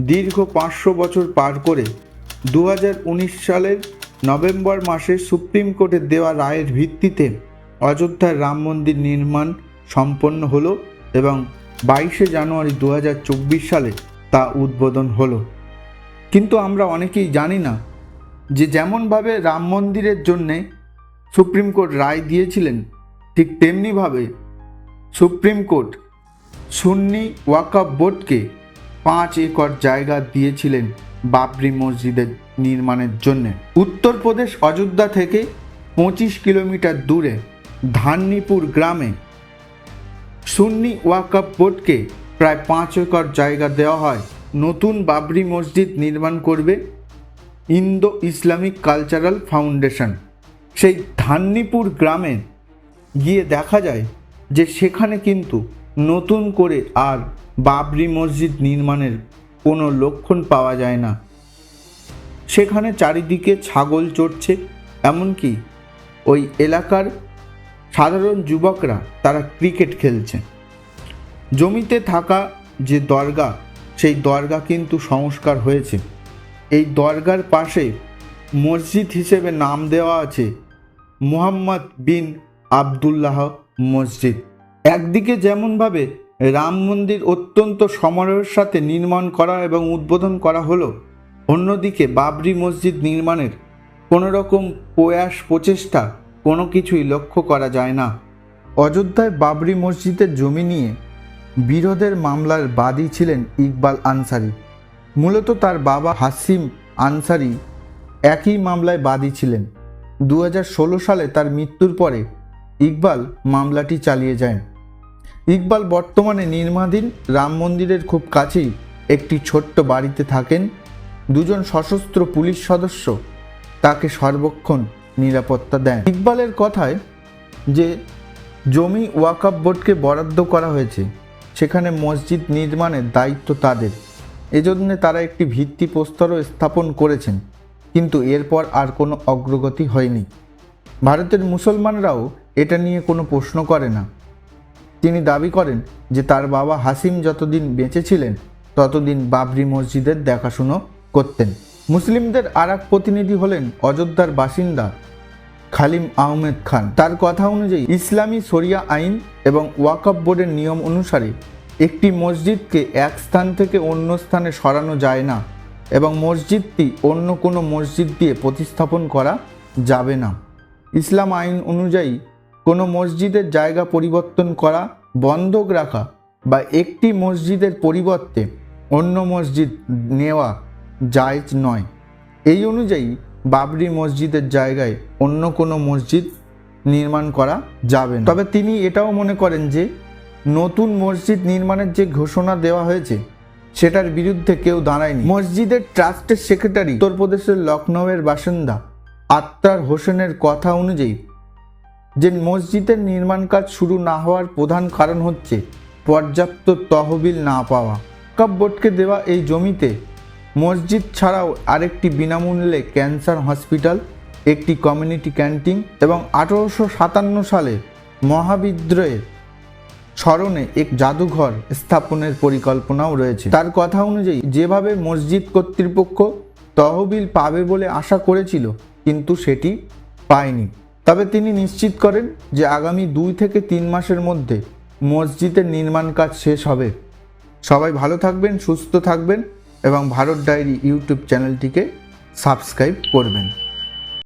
দীর্ঘ পাঁচশো বছর পার করে দু হাজার উনিশ সালের নভেম্বর মাসে সুপ্রিম কোর্টের দেওয়া রায়ের ভিত্তিতে অযোধ্যার রাম মন্দির নির্মাণ সম্পন্ন হলো এবং বাইশে জানুয়ারি দু হাজার চব্বিশ সালে তা উদ্বোধন হলো। কিন্তু আমরা অনেকেই জানি না যে যেমনভাবে রাম মন্দিরের জন্যে সুপ্রিম কোর্ট রায় দিয়েছিলেন, ঠিক তেমনিভাবে সুপ্রিম কোর্ট সুন্নি ওয়াকাফ বোর্ডকে পাঁচ একর জায়গা দিয়েছিলেন বাবরি মসজিদের নির্মাণের জন্য। উত্তরপ্রদেশ অযোধ্যা থেকে পঁচিশ কিলোমিটার দূরে ধান্নিপুর গ্রামে সুন্নি ওয়াকাফ বোর্ডকে প্রায় পাঁচ একর জায়গা দেওয়া হয়। নতুন বাবরি মসজিদ নির্মাণ করবে ইন্দো ইসলামিক কালচারাল ফাউন্ডেশন। সেই ধান্নিপুর গ্রামে গিয়ে দেখা যায় যে সেখানে কিন্তু নতুন করে আর বাবরি মসজিদ নির্মাণের কোনো লক্ষণ পাওয়া যায় না। সেখানে চারিদিকে ছাগল চড়ছে, এমনকি ওই এলাকার সাধারণ যুবকরা তারা ক্রিকেট খেলছে। জমিতে থাকা যে দরগা, সেই দরগা কিন্তু সংস্কার হয়েছে। এই দরগার পাশে মসজিদ হিসেবে নাম দেওয়া আছে মুহাম্মদ বিন আবদুল্লাহ মসজিদ। একদিকে যেমনভাবে রাম মন্দির অত্যন্ত সমারোহের সাথে নির্মাণ করা এবং উদ্বোধন করা হলো, অন্যদিকে বাবরি মসজিদ নির্মাণের কোনো রকম প্রয়াস, প্রচেষ্টা কোনো কিছুই লক্ষ্য করা যায় না। অযোধ্যায় বাবরি মসজিদের জমি নিয়ে বিরোধের মামলার বাদী ছিলেন ইকবাল আনসারি। মূলত তার বাবা হাসিম আনসারি একই মামলায় বাদী ছিলেন। দু হাজার ষোলো সালে তার মৃত্যুর পরে ইকবাল মামলাটি চালিয়ে যায় ইকবাল বর্তমানে নির্মাধীন রাম মন্দিরের খুব কাছেই একটি ছোট্ট বাড়িতে থাকেন দুজন সশস্ত্র পুলিশ সদস্য। তাকে সর্বক্ষণ নিরাপত্তা দেন। ইকবালের কথায় যে জমি ওয়াকাফ বোর্ডকে বরাদ্দ করা হয়েছে, সেখানে মসজিদ নির্মাণের দায়িত্ব তাদের। এজন্য তারা একটি ভিত্তিপ্রস্তরও স্থাপন করেছেন, কিন্তু এরপর আর কোনো অগ্রগতি হয়নি। ভারতের মুসলমানরাও এটা নিয়ে কোনো প্রশ্ন করে না। তিনি দাবি করেন যে তার বাবা হাসিম যতদিন বেঁচে ছিলেন, ততদিন বাবরি মসজিদের দেখাশুনো করতেন। মুসলিমদের আর এক প্রতিনিধি হলেন অযোধ্যার বাসিন্দা খালিম আহমেদ খান। তার কথা অনুযায়ী ইসলামী শরিয়া আইন এবং ওয়াকফ বোর্ডের নিয়ম অনুসারে একটি মসজিদকে এক স্থান থেকে অন্য স্থানে সরানো যায় না এবং মসজিদটি অন্য কোনো মসজিদ দিয়ে প্রতিস্থাপন করা যাবে না। ইসলাম আইন অনুযায়ী কোনো মসজিদের জায়গা পরিবর্তন করা, বন্ধক রাখা বা একটি মসজিদের পরিবর্তে অন্য মসজিদ নেওয়া জায়জ নয়। এই অনুযায়ী বাবরি মসজিদের জায়গায় অন্য কোনো মসজিদ নির্মাণ করা যাবে তবে তিনি এটাও মনে করেন যে, নতুন মসজিদ নির্মাণের যে ঘোষণা দেওয়া হয়েছে, সেটার বিরুদ্ধে কেউ দাঁড়ায়নি। মসজিদের ট্রাস্টের সেক্রেটারি উত্তরপ্রদেশের লখনৌয়ের বাসিন্দা আত্মার হোসেনের কথা অনুযায়ী যে মসজিদের নির্মাণ কাজ শুরু না হওয়ার প্রধান কারণ হচ্ছে পর্যাপ্ত তহবিল না পাওয়া। কাপ বোর্ডকে দেওয়া এই জমিতে মসজিদ ছাড়াও আরেকটি বিনামূল্যে ক্যান্সার হসপিটাল, একটি কমিউনিটি ক্যান্টিন এবং আঠারোশো সাতান্ন সালে মহাবিদ্রোহের স্মরণে এক জাদুঘর স্থাপনের পরিকল্পনাও রয়েছে। তার কথা অনুযায়ী যেভাবে মসজিদ কর্তৃপক্ষ তহবিল পাবে বলে আশা করেছিল, কিন্তু সেটি পায়নি। তবে তিনি নিশ্চিত করেন যে আগামী দুই থেকে তিন মাসের মধ্যে মসজিদের নির্মাণ কাজ শেষ হবে। সবাই ভালো থাকবেন, সুস্থ থাকবেন এবং ভারত ডায়েরি ইউটিউব চ্যানেলটিকে সাবস্ক্রাইব করবেন।